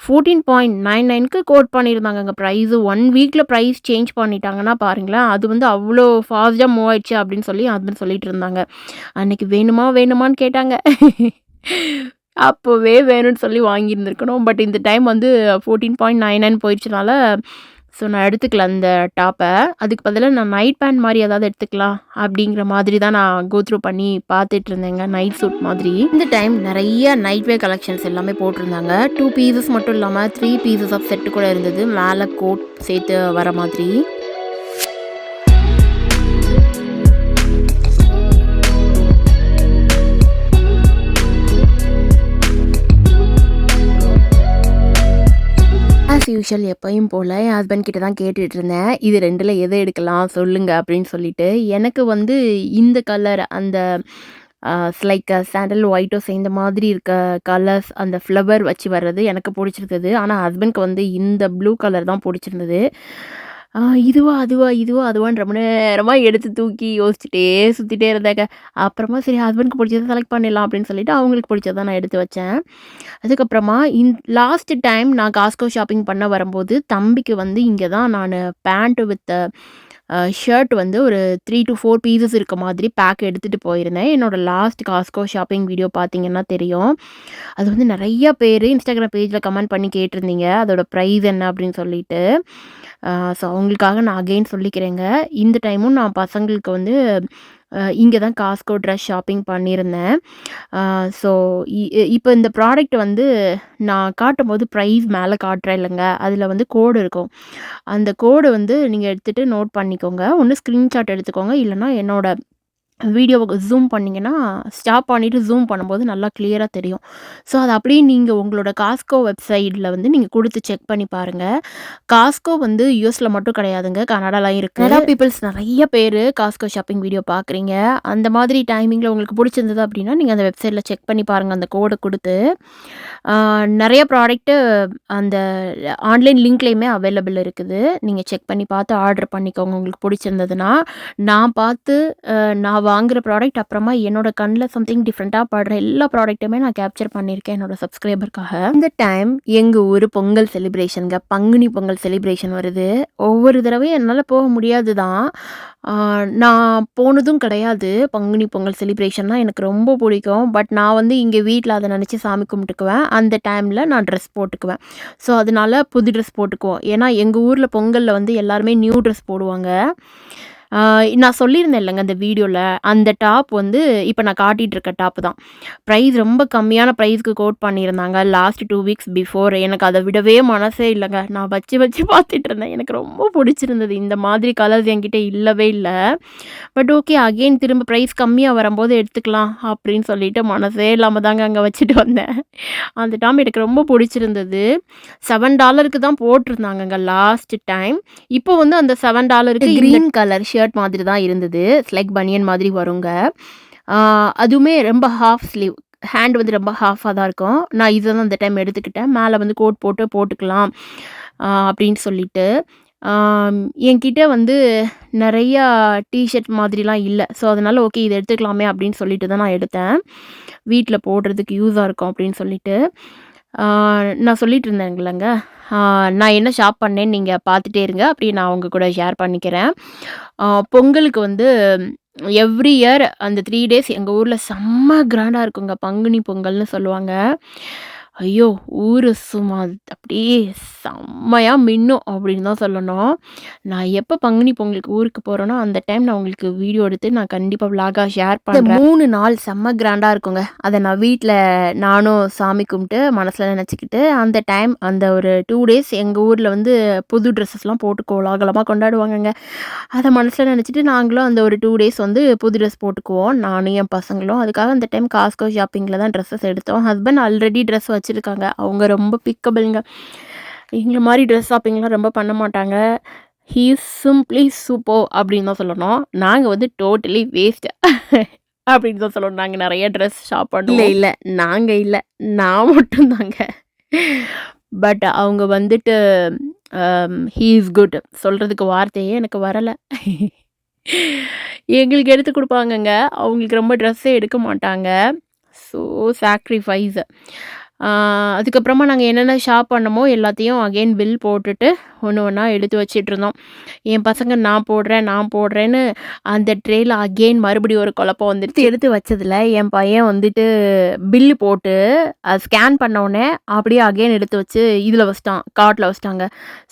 ஃபோர்டீன் பாயிண்ட் நைன் நைனுக்கு கோட் பண்ணியிருந்தாங்கங்க ப்ரைஸு ஒன் வீக்கில் ப்ரைஸ் சேஞ்ச் பண்ணிட்டாங்கன்னா பாருங்களேன். அது வந்து அவ்வளோ ஃபாஸ்ட்டாக மூவ் ஆயிடுச்சு அப்படின்னு சொல்லி அதுன்னு சொல்லிட்டு இருந்தாங்க. அன்றைக்கி வேணுமா வேணுமான்னு கேட்டாங்க. அப்போவே வேணும்னு சொல்லி வாங்கியிருந்துருக்கணும். பட் இந்த டைம் வந்து ஃபோர்டீன் பாயிண்ட் நைன் நைன் போயிடுச்சுனால ஸோ நான் எடுத்துக்கல அந்த டாப்பை அதுக்கு பதிலாக நான் நைட் பேண்ட் மாதிரி ஏதாவது எடுத்துக்கலாம் அப்படிங்கிற மாதிரி தான் நான் கோத்ரூ பண்ணி பார்த்துட்டு இருந்தேங்க நைட் சூட் மாதிரி. இந்த டைம் நிறைய நைட் வேர் கலெக்ஷன்ஸ் எல்லாமே போட்டிருந்தாங்க. டூ பீசஸ் மட்டும் இல்லாமல் த்ரீ பீசஸ் ஆஃப் செட்டு கூட இருந்தது. மேலே கோட் சேர்த்து வர மாதிரி. ஆஸ் யூஷுவல் எப்பயும் போல் என் ஹஸ்பண்ட் கிட்ட தான் கேட்டுட்டு இருந்தேன். இது ரெண்டில் எதை எடுக்கலாம் சொல்லுங்க அப்படின்னு சொல்லிட்டு. எனக்கு வந்து இந்த கலர் அந்த லைக் சாண்டல் ஒயிட்டோ சேர்ந்த மாதிரி இருக்க கலர்ஸ் அந்த ஃப்ளவர் வச்சு வர்றது எனக்கு பிடிச்சிருந்தது. ஆனால் ஹஸ்பண்ட்க்கு வந்து இந்த ப்ளூ கலர் தான் பிடிச்சிருந்தது. ஆ, இதுவா அதுவா இதுவா அதுவான்னு ரொம்ப நேரமாக எடுத்து தூக்கி யோசிச்சுட்டே சுற்றிட்டே இருந்தாங்க. அப்புறமா சரி ஹஸ்பண்ட்க்கு பிடிச்சதை செலக்ட் பண்ணிடலாம் அப்படின்னு சொல்லிட்டு அவங்களுக்கு பிடிச்சதை நான் எடுத்து வச்சேன். அதுக்கப்புறமா இந் லாஸ்ட் டைம் நான் காஸ்கோ ஷாப்பிங் பண்ண வரும்போது தம்பிக்கு வந்து இங்கே தான் நான் பேண்ட்டு வித் ஷர்ட் வந்து ஒரு த்ரீ டு ஃபோர் பீசஸ் இருக்க மாதிரி பேக் எடுத்துகிட்டு போயிருந்தேன். என்னோடய லாஸ்ட் காஸ்கோ ஷாப்பிங் வீடியோ பார்த்தீங்கன்னா தெரியும். அது வந்து நிறைய பேர் இன்ஸ்டாகிராம் பேஜில் கமெண்ட் பண்ணி கேட்டிருந்தீங்க. அதோட ப்ரைஸ் என்ன அப்படின்னு சொல்லிட்டு. ஸோ அவங்களுக்காக நான் அகெயின் சொல்லிக்கிறேங்க. இந்த டைமும் நான் பசங்களுக்கு வந்து இங்கே தான் காஸ்கோ ட்ரெஸ் ஷாப்பிங் பண்ணியிருந்தேன். ஸோ இப்போ இந்த ப்ராடக்ட் வந்து நான் காட்டும்போது ப்ரைஸ் மேலே காட்டுறேன் இல்லைங்க. அதில் வந்து கோடு இருக்கும். அந்த கோடு வந்து நீங்கள் எடுத்துகிட்டு நோட் பண்ணிக்கோங்க. ஒன்று ஸ்க்ரீன்ஷாட் எடுத்துக்கோங்க. இல்லைன்னா என்னோட வீடியோவை ஜூம் பண்ணிங்கன்னா ஸ்டாப் பண்ணிவிட்டு ஜூம் பண்ணும்போது நல்லா கிளியராக தெரியும். ஸோ அது அப்படியே நீங்கள் உங்களோட காஸ்கோ வெப்சைட்டில் வந்து நீங்கள் கொடுத்து செக் பண்ணி பாருங்கள் காஸ்கோ வந்து யூஎஸில் மட்டும் கிடையாதுங்க கனடாலாம் இருக்குது கனடா பீப்புள்ஸ் நிறைய பேர் காஸ்கோ ஷாப்பிங் வீடியோ பார்க்குறீங்க. அந்த மாதிரி டைமிங்கில் உங்களுக்கு பிடிச்சிருந்தது அப்படின்னா நீங்கள் அந்த வெப்சைட்டில் செக் பண்ணி பாருங்கள் அந்த கோடை கொடுத்து. நிறைய ப்ராடக்ட்டு அந்த ஆன்லைன் லிங்க்லேயுமே அவைலபிள் இருக்குது. நீங்கள் செக் பண்ணி பார்த்து ஆர்டர் பண்ணிக்கோங்க உங்களுக்கு பிடிச்சிருந்ததுன்னா. நான் பார்த்து நான் வாங்குகிற ப்ராடக்ட் அப்புறமா என்னோட கண்ணில் சம்திங் டிஃப்ரெண்ட்டாக பாடுற எல்லா ப்ராடக்ட்டுமே நான் கேப்சர் பண்ணியிருக்கேன் என்னோட சப்ஸ்கிரைபருக்காக இந்த டைம் எங்கள் ஊர் பொங்கல் செலிப்ரேஷனுங்க பங்குனி பொங்கல் செலிப்ரேஷன் வருது. ஒவ்வொரு தடவையும் என்னால் போக முடியாது தான் நான் போனதும் கிடையாது. பங்குனி பொங்கல் செலிப்ரேஷன்னா எனக்கு ரொம்ப பிடிக்கும். பட் நான் வந்து இங்கே வீட்டில் அதை நினச்சி சாமி கும்பிட்டுக்குவேன். அந்த டைமில் நான் ட்ரெஸ் போட்டுக்குவேன். ஸோ அதனால புது ட்ரெஸ் போட்டுக்குவோம். ஏன்னா எங்கள் ஊரில் பொங்கலில் வந்து எல்லாருமே நியூ ட்ரெஸ் போடுவாங்க. நான் சொல்லியிருந்தேன் இல்லைங்க அந்த வீடியோவில் அந்த டாப் வந்து இப்போ நான் காட்டிகிட்டு இருக்க டாப் தான். ப்ரைஸ் ரொம்ப கம்மியான ப்ரைஸ்க்கு கோட் பண்ணியிருந்தாங்க. லாஸ்ட் டூ வீக்ஸ் பிஃபோர் எனக்கு அதை விடவே மனசே இல்லைங்க. நான் வச்சு வச்சு பார்த்துட்டு இருந்தேன் எனக்கு ரொம்ப பிடிச்சிருந்தது. இந்த மாதிரி கலர்ஸ் என்கிட்ட இல்லவே இல்லை. பட் ஓகே அகெயின் திரும்ப ப்ரைஸ் கம்மியாக வரும்போது எடுத்துக்கலாம் அப்படின்னு சொல்லிட்டு மனசே இல்லாமல் தாங்க அங்கே வச்சுட்டு வந்தேன். அந்த டாம் எனக்கு ரொம்ப பிடிச்சிருந்தது. செவன் டாலருக்கு தான் போட்டிருந்தாங்கங்க லாஸ்ட் டைம் இப்போ வந்து அந்த செவன் டாலருக்கு க்ரீன் கலர் ஷர்ட் மாதிரி தான் இருந்தது. ஸ்லைக் பனியன் மாதிரி வருங்க. அதுவுமே ரொம்ப ஹாஃப் ஸ்லீவ் ஹேண்ட் வந்து ரொம்ப ஹாஃபாக தான் இருக்கும். நான் இதை தான் இந்த டைம் எடுத்துக்கிட்டேன். மேலே வந்து கோட் போட்டு போட்டுக்கலாம் அப்படின்னு சொல்லிட்டு. என்கிட்ட வந்து நிறையா டிஷர்ட் மாதிரிலாம் இல்லை. ஸோ அதனால் ஓகே இதை எடுத்துக்கலாமே அப்படின்னு சொல்லிட்டு தான் நான் எடுத்தேன். வீட்டில் போடுறதுக்கு யூஸாக இருக்கும் அப்படின்னு சொல்லிட்டு. நான் சொல்லிட்டு இருந்தேங்களேங்க நான் என்ன ஷாப் பண்ணேன்னு நீங்கள் பார்த்துட்டே இருங்க. அப்படி நான் உங்க கூட ஷேர் பண்ணிக்கிறேன். பொங்கலுக்கு வந்து எவ்ரி இயர் அந்த த்ரீ டேஸ் எங்கள் ஊரில் செம்ம கிராண்டாக இருக்குங்க. பங்குனி பொங்கல்னு சொல்லுவாங்க. ஐயோ ஊர் சும்மா அப்படியே செம்மையாக மின்னும் அப்படின்னு தான் சொல்லணும். நான் எப்போ பங்குனி பொங்கலுக்கு ஊருக்கு போகிறேனோ அந்த டைம் நான் உங்களுக்கு வீடியோ எடுத்து நான் கண்டிப்பாக விலாகாக ஷேர் பண்ணுறேன் மூணு நாள் செம்ம கிராண்டாக இருக்குங்க. அதை நான் வீட்டில் நானும் சாமி கும்பிட்டு மனசில் நினச்சிக்கிட்டு அந்த டைம் அந்த ஒரு டூ டேஸ் எங்கள் ஊரில் வந்து புது ட்ரெஸ்ஸஸ்லாம் போட்டு கோலாகலமாக கொண்டாடுவாங்கங்க. அதை மனசில் நினச்சிட்டு நாங்களும் அந்த ஒரு டூ டேஸ் வந்து புது ட்ரெஸ் போட்டுக்குவோம். நானும் என் பசங்களும் அதுக்காக அந்த டைம் காஸ்கோ ஷாப்பிங்கில் தான் ட்ரெஸ்ஸஸ் எடுத்தோம். ஹஸ்பண்ட் ஆல்ரெடி ட்ரெஸ் வச்சுருக்காங்க. அவங்க ரொம்ப பிக்கபிள்ங்க எங்களை மாதிரி ட்ரெஸ் ஷாப்பிங்லாம் ரொம்ப பண்ண மாட்டாங்க. ஹீ சிம்ப்ளி சூப்போ அப்படின்னு தான் சொல்லணும். நாங்கள் வந்து டோட்டலி வேஸ்ட் அப்படின்னு தான் சொல்லணும். நாங்கள் நிறைய ட்ரெஸ் ஷாப் பண்ணோம் இல்லை இல்லை. நாங்கள் இல்லை. நான் மட்டும்தாங்க. பட் அவங்க வந்துட்டு ஹீ இஸ் குட் சொல்கிறதுக்கு வார்த்தையே எனக்கு வரலை. எங்களுக்கு எடுத்து கொடுப்பாங்கங்க. அவங்களுக்கு ரொம்ப ட்ரெஸ்ஸே எடுக்க மாட்டாங்க. ஸோ சாக்ரிஃபைஸ் அதுக்கப்புறமா நாங்கள் என்னென்ன ஷாப் பண்ணமோ எல்லாத்தையும் அகெயின் பில் போட்டுட்டு ஒன்று ஒன்றா எடுத்து வச்சிட்டு இருந்தோம் என் பசங்க நான் போடுறேன் நான் போடுறேன்னு அந்த ட்ரேயில் அகெயின் மறுபடியும் ஒரு குழப்பம் வந்துடுச்சு எடுத்து வச்சதில் என் பையன் வந்துட்டு பில்லு போட்டு அது ஸ்கேன் பண்ண அப்படியே அகைன் எடுத்து வச்சு இதில் வச்சிட்டான் கார்ட்டில் வச்சிட்டாங்க.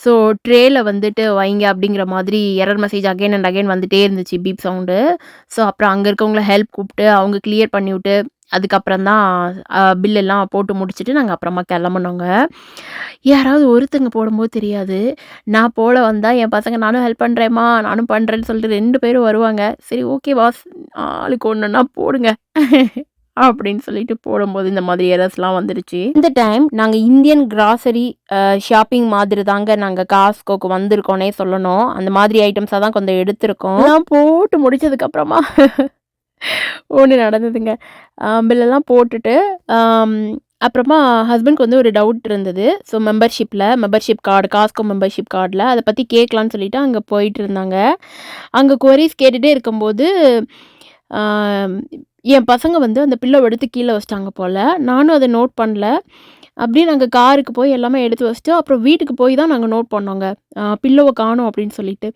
ஸோ ட்ரேயில் வந்துட்டு வைங்க அப்படிங்கிற மாதிரி error message again and again வந்துட்டே இருந்துச்சு பீப் சவுண்டு ஸோ அப்புறம் அங்கே இருக்கவங்கள ஹெல்ப் கூப்பிட்டு அவங்க கிளியர் பண்ணிவிட்டு அதுக்கப்புறம் தான் பில்லெல்லாம் போட்டு முடிச்சுட்டு நாங்கள் அப்புறமா கிளம்புனோங்க. யாராவது ஒருத்தங்க போடும்போது தெரியாது. நான் போல வந்தால் என் பசங்க நானும் ஹெல்ப் பண்ணுறேம்மா நானும் பண்ணுறேன்னு சொல்லிட்டு ரெண்டு பேரும் வருவாங்க. சரி ஓகே பாஸ் ஆளுக்கு ஒன்றுன்னா போடுங்க. அப்படின்னு சொல்லிட்டு போடும்போது இந்த மாதிரி எரர்ஸ்லாம் வந்துடுச்சு. இந்த டைம் நாங்கள் இந்தியன் கிராசரி ஷாப்பிங் மாதிரி தாங்க நாங்கள் காஸ்கோக்கு வந்திருக்கோன்னே சொல்லணும். அந்த மாதிரி ஐட்டம்ஸாக தான் கொஞ்சம் எடுத்திருக்கோம். நான் போட்டு முடிச்சதுக்கப்புறமா ஒன்று நடந்ததுங்க. பில்லெல்லாம் போட்டுட்டு அப்புறமா ஹஸ்பண்ட்க்கு வந்து ஒரு டவுட் இருந்தது. ஸோ மெம்பர்ஷிப்பில் மெம்பர்ஷிப் கார்டு காஸ்கோ மெம்பர்ஷிப் கார்டில் அதை பற்றி கேட்கலான்னு சொல்லிட்டு அங்கே போயிட்டு இருந்தாங்க. அங்கே கொரிஸ் கேட்டுகிட்டே இருக்கும்போது ஆம், என் பசங்க வந்து அந்த பில்லோ எடுத்து கீழே வச்சிட்டாங்க போல். நானும் அதை நோட் பண்ணல. அப்படியே நாங்கள் காருக்கு போய் எல்லாமே எடுத்து வச்சுட்டு அப்புறம் வீட்டுக்கு போய் தான் நாங்கள் நோட் பண்ணோங்க. பில்லோவை காணோம் அப்படின்னு சொல்லிட்டு.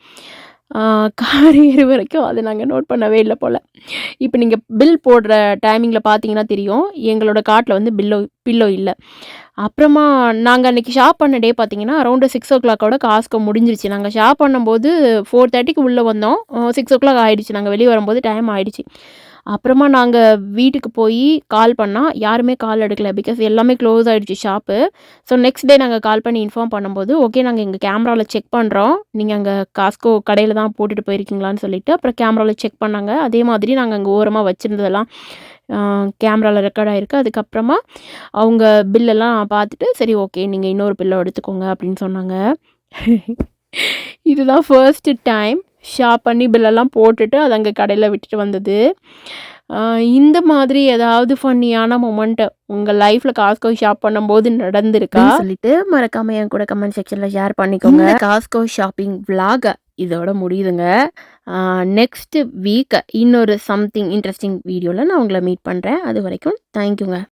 கார் ஏறு வரைக்கும் அதை நாங்கள் நோட் பண்ணவே இல்லை போல். இப்போ நீங்கள் பில் போடுற டைமிங்கில் பார்த்தீங்கன்னா தெரியும். எங்களோட காட்டில் வந்து பில்லோ பில்லோ இல்லை. அப்புறமா நாங்கள் அன்றைக்கி ஷாப் பண்ண டே பார்த்தீங்கன்னா அரௌண்டு சிக்ஸ் ஓ கிளாக்கோட காஸ்கோ முடிஞ்சிருச்சு. நாங்கள் ஷாப் பண்ணும்போது ஃபோர் தேர்ட்டிக்கு உள்ளே வந்தோம். சிக்ஸ் ஓ கிளாக் ஆகிடுச்சு நாங்கள் வெளியே வரும்போது டைம் ஆகிடுச்சு அப்புறமா நாங்கள் வீட்டுக்கு போய் கால் பண்ணால் யாருமே கால் எடுக்கல. பிகாஸ் எல்லாமே க்ளோஸ் ஆகிடுச்சு ஷாப்பு ஸோ நெக்ஸ்ட் டே நாங்கள் கால் பண்ணி இன்ஃபார்ம் பண்ணும்போது ஓகே நாங்கள் எங்கள் கேமராவில் செக் பண்ணுறோம் நீங்கள் அங்கே காஸ்கோ கடையில் தான் போட்டுட்டு போயிருக்கீங்களான்னு சொல்லிட்டு அப்புறம் கேமராவில் செக் பண்ணாங்க. அதே மாதிரி நாங்கள் அங்கே ஓரமாக வச்சுருந்ததெல்லாம் கேமராவில் ரெக்கார்ட் ஆகிருக்கு அதுக்கப்புறமா அவங்க பில்லெல்லாம் பார்த்துட்டு சரி ஓகே நீங்கள் இன்னொரு பில்லை எடுத்துக்கோங்க அப்படின்னு சொன்னாங்க. இதுதான் ஃபர்ஸ்ட் டைம் ஷாப் பண்ணி பில்லெல்லாம் போட்டுட்டு அது அங்கே கடையில் விட்டுட்டு வந்தது. இந்த மாதிரி ஏதாவது ஃபன்னியான மொமெண்ட் உங்கள் லைஃப்பில் காஸ்கோ ஷாப் பண்ணும்போது நடந்திருக்கா? சொல்லிட்டு மறக்காம என் கூட கமெண்ட் செக்ஷன்ல ஷேர் பண்ணிக்கோங்க. காஸ்கோ ஷாப்பிங் vlog இதோட முடியுதுங்க. நெக்ஸ்ட் வீக் இன்னொரு சம்திங் இன்ட்ரெஸ்டிங் வீடியோவில் நான் உங்களை மீட் பண்ணுறேன் அது வரைக்கும் தேங்க்யூங்க